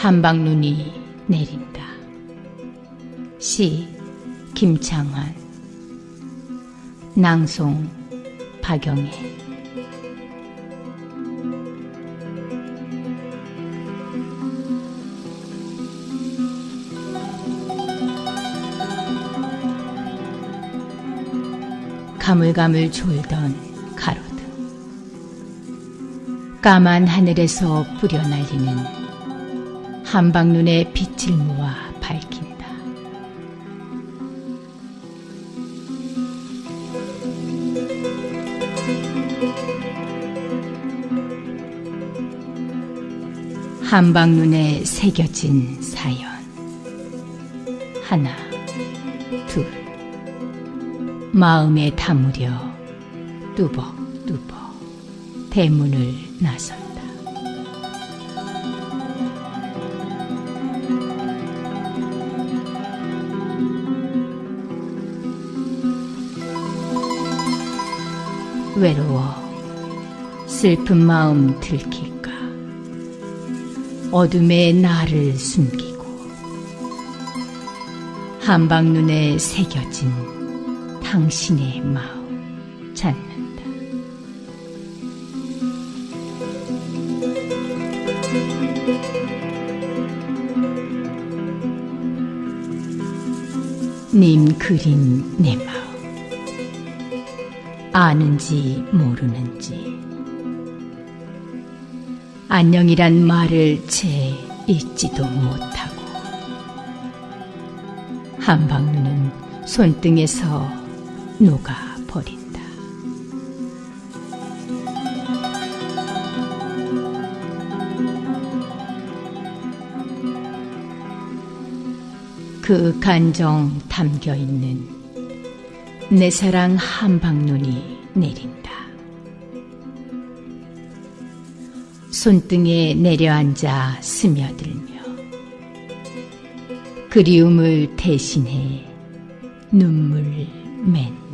한방눈이 내린다. 시 김창환. 낭송 박영애. 가물가물 졸던 가로등. 까만 하늘에서 뿌려 날리는 한방눈의 빛을 모아 밝힌다. 한방눈에 새겨진 사연. 하나, 둘. 마음에 담으려 뚜벅뚜벅 대문을 나선 외로워. 슬픈 마음 들킬까? 어둠에 나를 숨기고. 한방눈에 새겨진 당신의 마음 찾는다. 님 그린 내 마음 아는지 모르는지 안녕이란 말을 채 잊지도 못하고 한방눈은 손등에서 녹아 버린다. 그 감정 담겨 있는 내 사랑 한방눈이 내린다. 손등에 내려앉아 스며들며 그리움을 대신해 눈물 맺는다.